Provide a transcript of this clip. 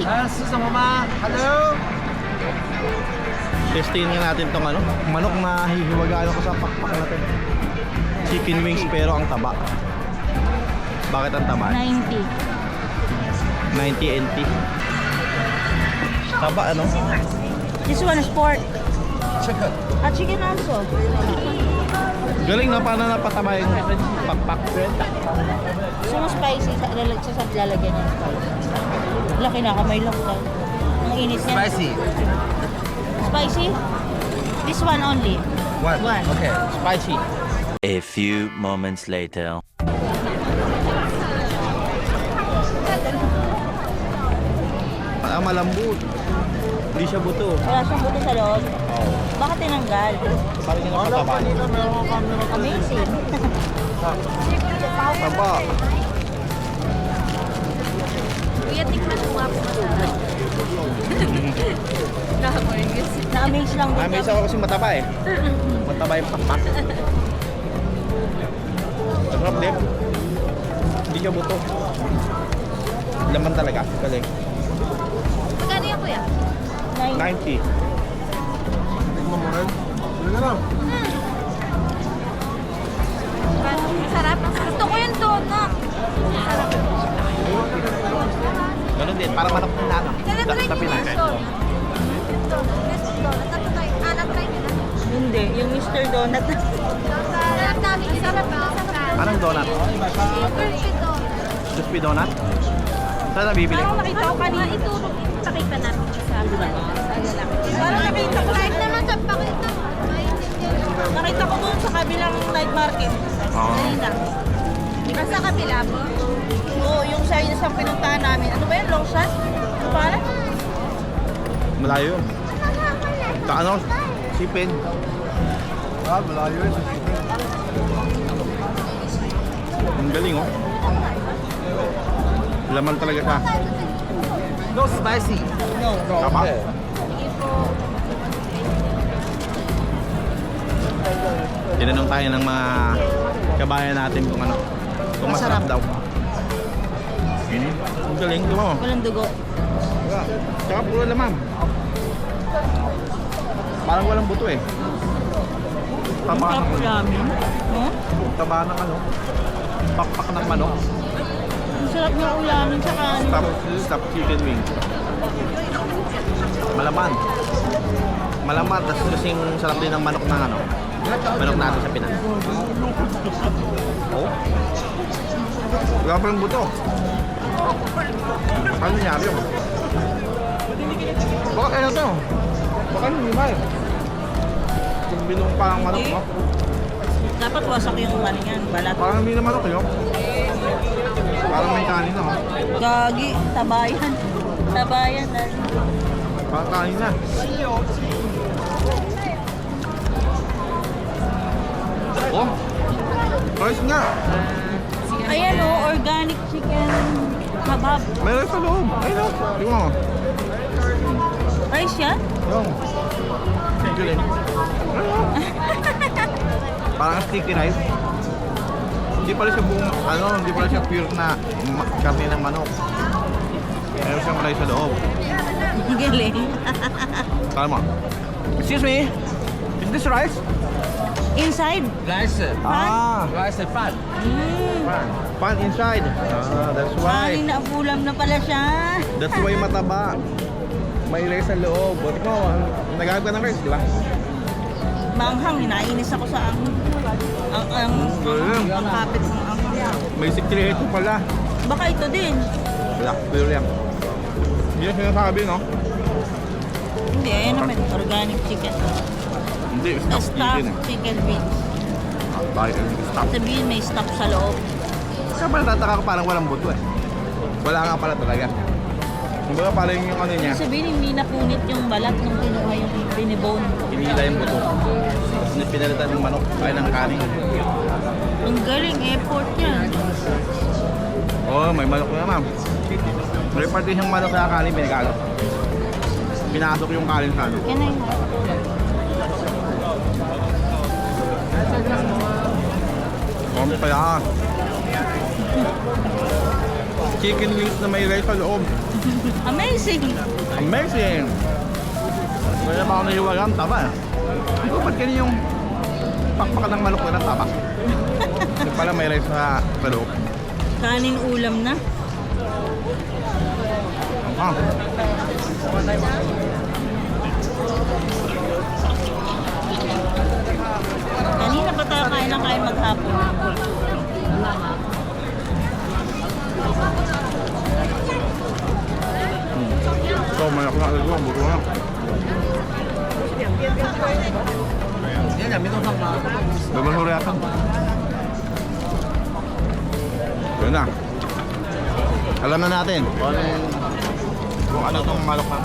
Ah, susama Hello. Testingin nga natin tong ano, manok na hihiwagaan ko sa pakpak natin. Chicken wings pero ang taba. Bakit ang taba? 90. 90 NT. Taba ano? This one is pork. Chicken. At chicken also. Galing na paano napataba yung pakpak. Gusto mo spicy, sa, lalag, sa, sa lalagyan niya. Laki na kamay lang tayo. Ang init niya. Spicy. Spicy? This one only. One. One. Okay. Spicy. A few moments later. Parang malambot. Hindi siya buto. Wala siyang buto sa loob. Oo. Bakit tinanggal? Parang yung napataba. Amazing. Taba. Kuya, tikman mo nga po masarap. Nakamoy. Na-amaze lang din. Ah, may isa ko kasi mataba eh. Mataba yung pakpak. Masarap din. Hindi siya buto. Laman talaga. Galing. Magkano yan, kuya? 90. Masarap. Gusto ko yung donut. Ganun din. Para manok ng nanok. Sana try Tapi nyo na. yung donut. Yung donut. Tatry. Ah, na-try nyo na. Hindi, yung Mr. Donut. Sarap namin. Sarap na. Anong donut? Perfect donut. Crispy donut? Saan nabibili? Parang nakita ko kanina. Ituro. Pakita namin sa lalaki. Parang nakita ko. Kahit Nakita ko doon sa kabilang night market. Oo. Kanina. Nasa kabila po. Oo, yung sa isang pinuntahan namin. Ano ba yun? Long shot? Ano pa Malayo yun. Sa ano? Sipin. Ah, malayo yun. Ang galing oh. Laman talaga siya. No spicy. No. Tama. Tinanong tayo ng mga kabayan natin kung ano. Kung masarap, Masarap. daw. Hmm. Ang galing, di ba? Walang dugo. Tsaka puro laman. Parang walang buto eh. Taba ng, ulamin. No? taba ng ano. Pakpak ng manok. Ang sarap ng ulamin sa kanin. Stop, stop chicken wing. Malaman. Malaman, tapos kasing sarap din ng manok ng ano. Manok natin sa Pinas. Oh. Wala pa yung buto. Paano nangyari yun? Baka ano to? Baka hindi ba yun? Kung binong parang manok mo. Dapat wasak yung ano yan, balat. Parang hindi na manok yun. Parang may kanin na. oh. Gagi, tabayan. Tabayan. Parang kanin na. Rice nga! Ayan o, organic chicken kebab. Meron sa loob. Ayun o. Di mo. Rice yan? Yung. O. Parang sticky rice. Hindi pala siya buong, ano, hindi pala siya pure na karne ng manok. Meron siyang rice sa loob. Galing. Tama. Excuse me? Is this rice? Inside. Rice. Ah, Rice fat. Mm. pan inside. Ah, that's why. Kanin na ulam na pala siya. That's why mataba. May rice sa loob. Buti ko, nagagawin ka ng rice, di ba? Manghang, nainis ako sa ang ang ang Galing. ang kapit ng ang May sikreto pala. Baka ito din. Wala, pero yan. Hindi yung sinasabi, no? Hindi, ayan naman. Organic chicken. Hindi, stop Stuffed chicken eh. chicken wings. Ah, Bakit yung stop? Sabihin may stuff sa loob. Kaya pala tataka ko parang walang buto eh. Wala nga pala talaga. Kumbaga pala yung, yung ano niya, Sabihin hindi napunit yung balat nung kinuha yung binibone. hinila yung buto. Tapos pinalitan ng manok, ay ng kanin. Ang galing, effort yan. Oo, oh, may manok na ma'am. May parte siyang manok na kanin, pinagalo. Pinasok yung kanin sa ano. Can I have? Kami pala. Chicken wings na may rice sa loob. Amazing! Amazing! Kaya naman ako naiwaga ang taba eh. Hindi ko ba't ganyan yung pakpakan ng manok na ng taba? Yung pala may rice sa loob. Kanin ulam na. Ah. So, manok na agad ko. Ang buto na. Yan, yan. Minong hang mga. Double huri ata. Yun na. Alam na natin kung ano, kung ano tong malok na.